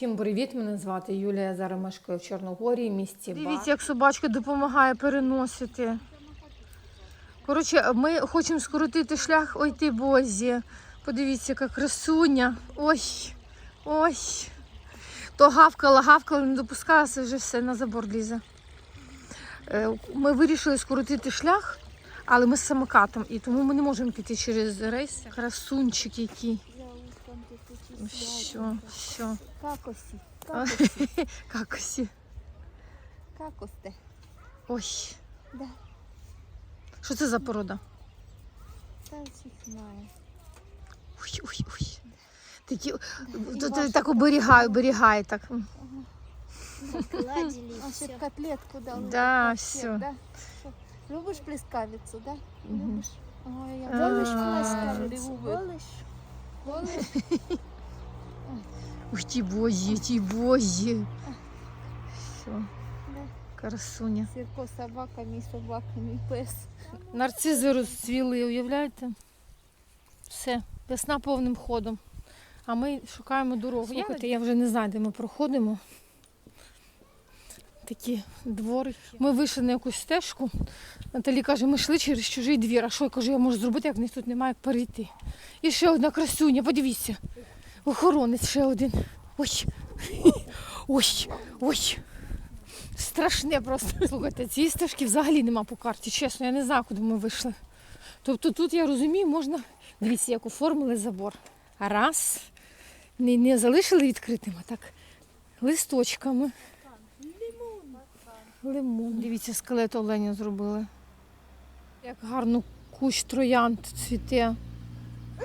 Всім привіт! Мене звати Юлія. Я зараз мешкаю в Чорногорії, місті Бар. Дивіться, як собачка допомагає переносити. Коротше, ми хочемо скоротити шлях. Ой ти бозі. Подивіться, яка красуня. Ой, ой. То гавкала, гавкала, не допускалася, вже все на забор лізе. Е, Ми вирішили скоротити шлях, але ми з самокатом, і тому ми не можемо піти через рейс. Красунчик який. Що, що. Какосі. Какосі. Какосі. Какосте. Ой. Да. Що це за порода? Та всіх знає. Ой, ой, ой. Такі, І то, так оберігаю, оберігаю так. Гладили а ще котлетку дали. Да, Котлет, всё. Да? Що, Любиш плескавицю, да? Любиш? Ой, я А. Любиш плескавицю? Волиш? Волиш? Ух ті бозі, ті бозі. Все, Да. красуня. Сірко з собаками і собаками і пес. Нарцизи розцвіли, уявляєте? Все, весна повним ходом. А ми шукаємо дорогу. Слухайте, я вже не знаю, де ми проходимо. Такі двори. Ми вийшли на якусь стежку. Наталі каже, ми йшли через чужий двір. А що я кажу, я можу зробити, як в них тут немає як перейти. І ще одна красуня, подивіться. Охоронець ще один. Ой. Ой, ой. Страшне просто. Слухайте, цієї стежки взагалі нема по карті. Чесно, я не знаю, куди ми вийшли. Тобто тут я розумію, можна. Дивіться, як оформили забор. Раз. Не, не залишили відкритим, а так листочками. Лимон. Дивіться, скелет оленя зробили. Як гарно кущ троянд цвіте.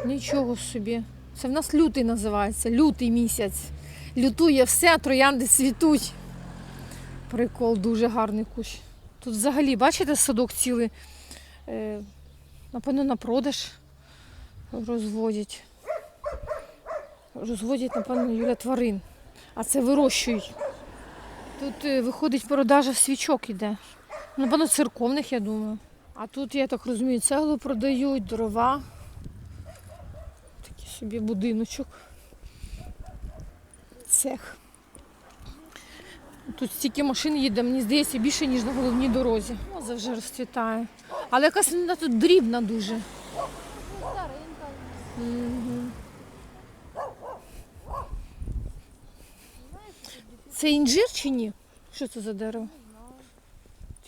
Нічого собі. Це в нас лютий називається, лютий місяць. Лютує все, троянди цвітуть. Прикол, дуже гарний кущ. Тут взагалі, бачите, садок цілий. Е, напевно, на продаж розводять. Розводять, напевно, Юля тварин. А це вирощують. Тут е, виходить продажа свічок іде. Напевно, церковних, я думаю. А тут, я так розумію, цеглу продають, дрова. Собі будиночок. Цех. Тут стільки машин їде, мені здається, більше, ніж на головній дорозі. Моза вже розцвітає. Але якась вона тут дрібна дуже. Мгм. Це інжир чи ні? Що це за дерево?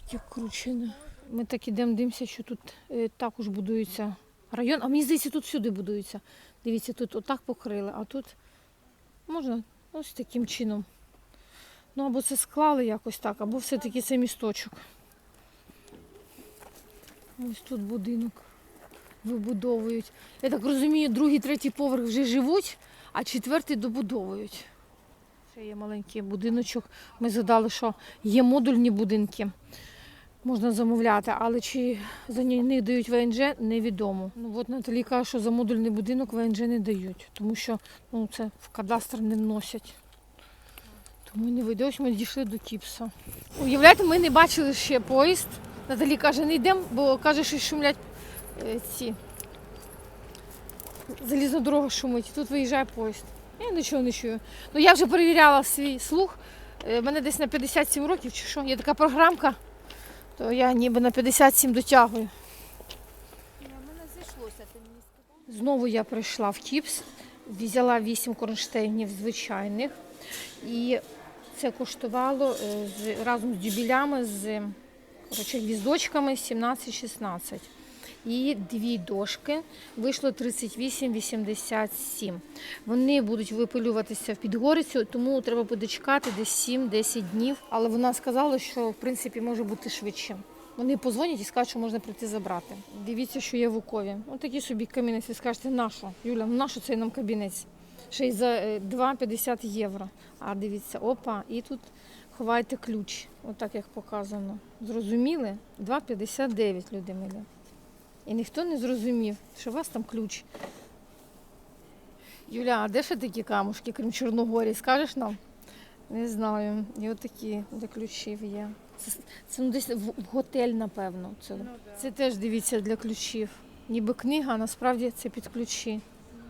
Таке кручене. Ми так ідемо, дивимося, що тут е, також будується район. А мені здається, тут всюди будується. Дивіться, тут отак покрили, а тут можна ось таким чином. Ну, або це склали якось так, або все-таки це місточок. Ось тут будинок вибудовують. Я так розумію, другий, третій поверх вже живуть, а четвертий добудовують. Ще є маленький будиночок. Ми згадали, що є модульні будинки. Можна замовляти, але чи за них дають ВНЖ, невідомо. Ну от Наталі каже, що за модульний будинок ВНЖ не дають, тому що ну, це в кадастр не вносять. Тому не вийде. Ось ми дійшли до Кіпса. Уявляєте, ми не бачили ще поїзд. Наталі каже, не йдемо, бо каже, що шумлять е, ці. Залізна дорога шумить. Тут виїжджає поїзд. Я нічого не чую. Ну я вже перевіряла свій слух. Е, мене десь на 57 років чи що. Є така програмка, то я ніби на 57 дотягую. Знову я прийшла в Кіпс, взяла 8 кронштейнів звичайних. І це коштувало е, разом з дюбілями, з коротше, гвіздочками 17-16. І дві дошки вийшло 38,87. Вони будуть випилюватися в підгорицю, тому треба буде чекати десь 7-10 днів. Але вона сказала, що в принципі може бути швидше. Вони позвонять і скажуть, що можна прийти забрати. Дивіться, що є в Укові. Ось такий собі камінець. Ви скажете, нащо? Юля, нащо цей нам кабінець? Ще й за е, 2,50 євро. А дивіться, опа, і тут ховайте ключ. Отак як показано. Зрозуміли? 2,59 люди милі. І ніхто не зрозумів, що у вас там ключ. Юля, а де ще такі камушки, крім Чорногорії? Скажеш нам? Не знаю. І отакі, де ключів є. Це, це ну, десь в, в готель, напевно. Це, це теж дивіться для ключів. Ніби книга, а насправді це під ключі.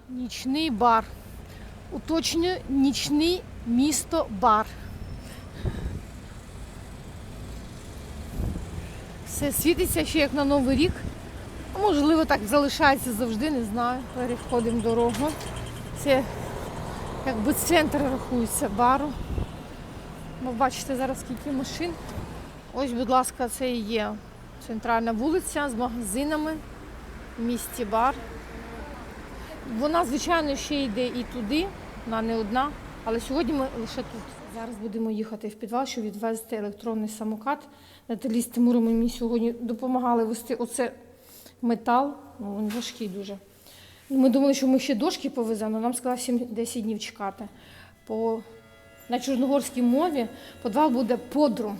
Нічний бар. Уточнюю, нічний місто бар. Все світиться ще як на Новий рік. Можливо, так залишається завжди, не знаю. Переходимо дорогу. Це якби центр рахується бару. Ви бачите зараз скільки машин. Ось, будь ласка, це і є центральна вулиця з магазинами в місті бар. Вона, звичайно, ще йде і туди, вона не одна, але сьогодні ми лише тут. Зараз будемо їхати в підвал, щоб відвезти електронний самокат. Наталі з Тимуром мені сьогодні допомагали вести оце метал. Ну, він важкий дуже. Ми думали, що ми ще дошки повеземо, але нам сказали 7-10 днів чекати. По, на чорногорській мові підвал буде подрум.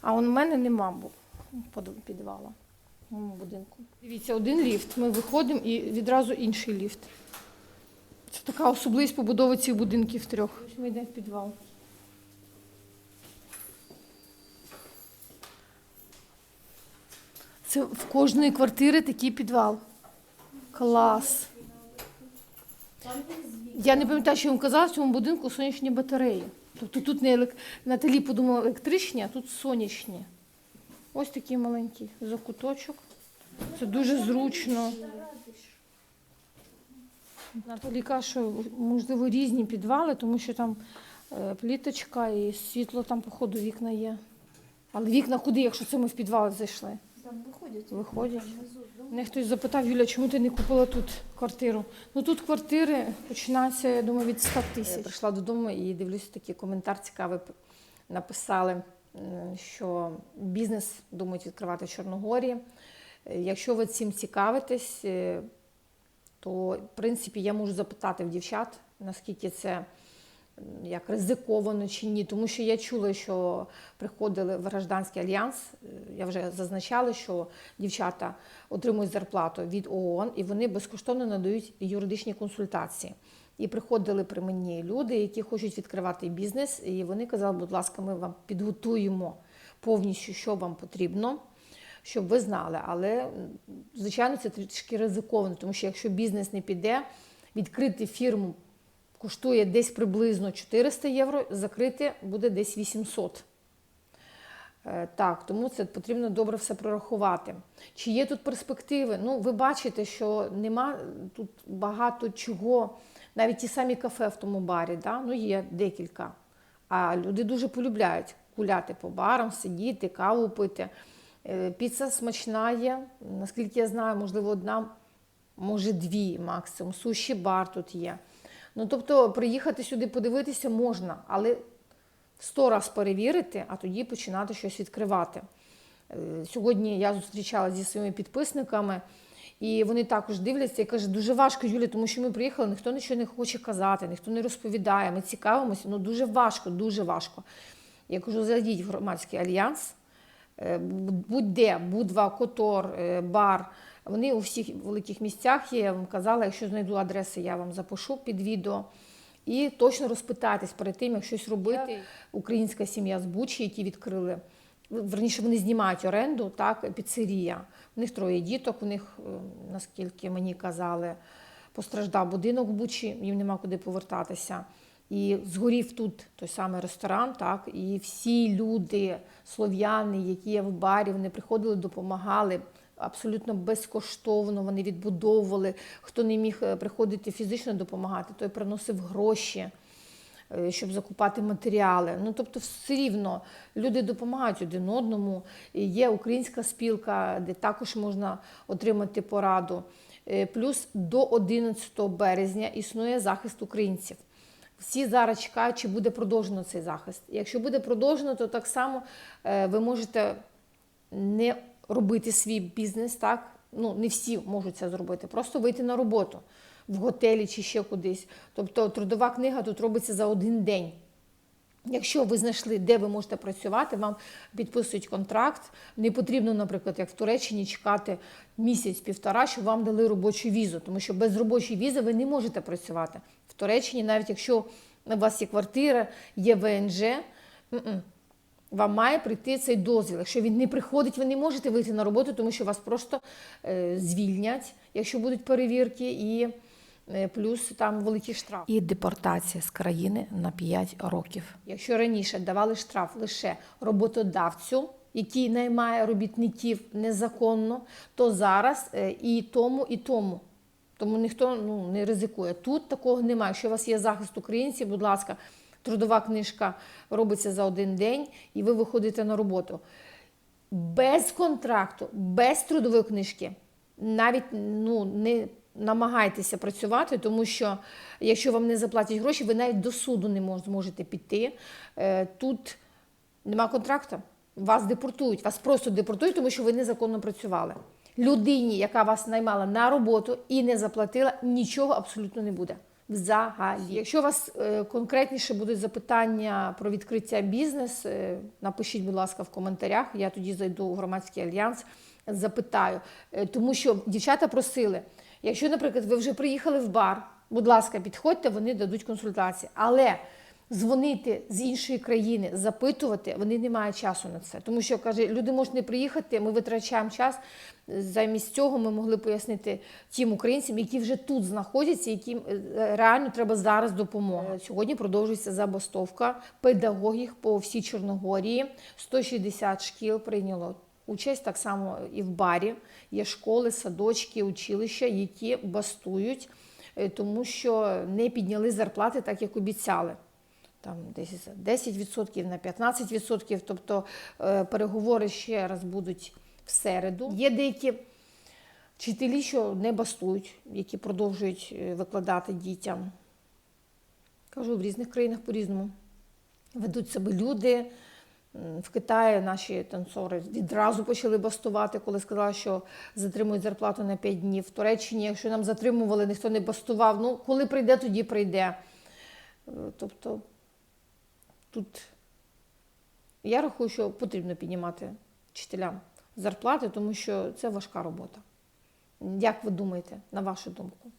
А он в мене нема підвала в моєму будинку. Дивіться, один ліфт. Ми виходимо і відразу інший ліфт. Це така особливість побудови цих будинків трьох. Ми йдемо в підвал. Це в кожної квартири такий підвал. Клас. Я не пам'ятаю, що я вам казала, в цьому будинку сонячні батареї. Тобто тут не елек... Наталі подумала електричні, а тут сонячні. Ось такий маленький закуточок. Це дуже зручно. Наталі каже, що можливо різні підвали, тому що там е, пліточка і світло там, походу, вікна є. Але вікна куди, якщо це ми в підвал зайшли? Там виходять. Виходять. Мене хтось запитав, Юля, чому ти не купила тут квартиру? Ну тут квартири починаються, я думаю, від 100 тисяч. Я прийшла додому і дивлюся, такий коментар цікавий написали, що бізнес думають відкривати в Чорногорії. Е, Якщо ви цим цікавитесь, е, то в принципі я можу запитати в дівчат, наскільки це як ризиковано чи ні. Тому що я чула, що приходили в гражданський альянс. е, Я вже зазначала, що дівчата отримують зарплату від ООН і вони безкоштовно надають юридичні консультації. І приходили при мені люди, які хочуть відкривати бізнес, і вони казали, будь ласка, ми вам підготуємо повністю, що вам потрібно, щоб ви знали. Але, звичайно, це трішки ризиковано, тому що якщо бізнес не піде, відкрити фірму коштує десь приблизно 400 євро, закрити буде десь 800. Е, Так, тому це потрібно добре все прорахувати. Чи є тут перспективи? Ну, ви бачите, що нема тут багато чого, навіть ті самі кафе в тому барі, да? ну є декілька. А люди дуже полюбляють гуляти по барам, сидіти, каву пити. Е, Піца смачна є, наскільки я знаю, можливо, одна, може дві максимум. Суші бар тут є. Ну, тобто, приїхати сюди подивитися можна, але сто раз перевірити, а тоді починати щось відкривати. Е, Сьогодні я зустрічалася зі своїми підписниками, і вони також дивляться і кажуть, дуже важко, Юля, тому що ми приїхали, ніхто нічого не хоче казати, ніхто не розповідає, ми цікавимося, ну дуже важко, дуже важко. Я кажу, зайдіть в громадський альянс, е, будь-де, Будва, Котор, е, бар. Вони у всіх великих місцях є. Я вам казала, якщо знайду адреси, я вам запишу під відео. І точно розпитатись перед тим, як щось робити. Українська сім'я з Бучі, які відкрили. Верніше вони знімають оренду, так, піцерія. У них троє діток, у них, е, наскільки мені казали, постраждав будинок в Бучі, їм нема куди повертатися. І згорів тут той самий ресторан, так, і всі люди, слов'яни, які є в барі, вони приходили, допомагали абсолютно безкоштовно. Вони відбудовували. Хто не міг е, приходити фізично допомагати, той приносив гроші е, щоб закупати матеріали. Ну тобто, все рівно люди допомагають один одному. Є українська спілка, де також можна отримати пораду. Е, Плюс до 11 березня існує захист українців. Всі зараз чекають, чи буде продовжено цей захист. Якщо буде продовжено, то так само ви можете не робити свій бізнес, так? Ну, не всі можуть це зробити, просто вийти на роботу в готелі чи ще кудись. Тобто трудова книга тут робиться за один день. Якщо ви знайшли, де ви можете працювати, вам підписують контракт. Не потрібно, наприклад, як в Туреччині, чекати місяць-півтора, щоб вам дали робочу візу, тому що без робочої візи ви не можете працювати. В Туреччині, навіть якщо у вас є квартира, є ВНЖ, вам має прийти цей дозвіл. Якщо він не приходить, ви не можете вийти на роботу, тому що вас просто е, звільнять, якщо будуть перевірки, і е, плюс там великий штраф. І депортація з країни на 5 років. Якщо раніше давали штраф лише роботодавцю, який наймає робітників незаконно, то зараз е, і тому, і тому. Тому ніхто ну, не ризикує. Тут такого немає. Якщо у вас є захист українців, будь ласка, трудова книжка робиться за один день, і ви виходите на роботу. Без контракту, без трудової книжки, навіть ну, не намагайтеся працювати, тому що якщо вам не заплатять гроші, ви навіть до суду не зможете піти. Е, Тут нема контракту, вас депортують, вас просто депортують, тому що ви незаконно працювали. Людині, яка вас наймала на роботу і не заплатила, нічого абсолютно не буде. Взагалі, якщо у вас е, конкретніше будуть запитання про відкриття бізнес, е, напишіть, будь ласка, в коментарях. Я тоді зайду у громадський альянс, запитаю. Е, тому що дівчата просили, якщо, наприклад, ви вже приїхали в бар, будь ласка, підходьте, вони дадуть консультації. Але дзвонити з іншої країни, запитувати, вони не мають часу на це. Тому що каже, люди можуть не приїхати, ми витрачаємо час. Замість цього ми могли пояснити тим українцям, які вже тут знаходяться, яким е, реально треба зараз допомога. Сьогодні продовжується забастовка педагогів по всій Чорногорії. 160 шкіл прийняло участь так само і в барі. Є школи, садочки, училища, які бастують, е, тому що не підняли зарплати так, як обіцяли там десь за 10% на 15%, тобто е, переговори ще раз будуть в середу. Є деякі вчителі, що не бастують, які продовжують е, викладати дітям. Кажу, в різних країнах по-різному. Ведуть себе люди. В Китаї наші танцори відразу почали бастувати, коли сказали, що затримують зарплату на 5 днів. В Туреччині, якщо нам затримували, ніхто не бастував. Ну, коли прийде, тоді прийде. Е, Тобто тут я рахую, що потрібно піднімати вчителям зарплати, тому що це важка робота. Як ви думаєте, на вашу думку?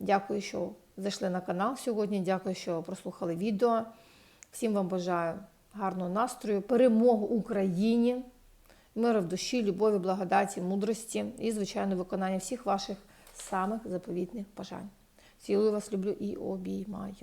Дякую, що зайшли на канал сьогодні. Дякую, що прослухали відео. Всім вам бажаю гарного настрою, перемогу Україні, миру в душі, любові, благодаті, мудрості і, звичайно, виконання всіх ваших самих заповітних бажань. Цілую вас, люблю і обіймаю.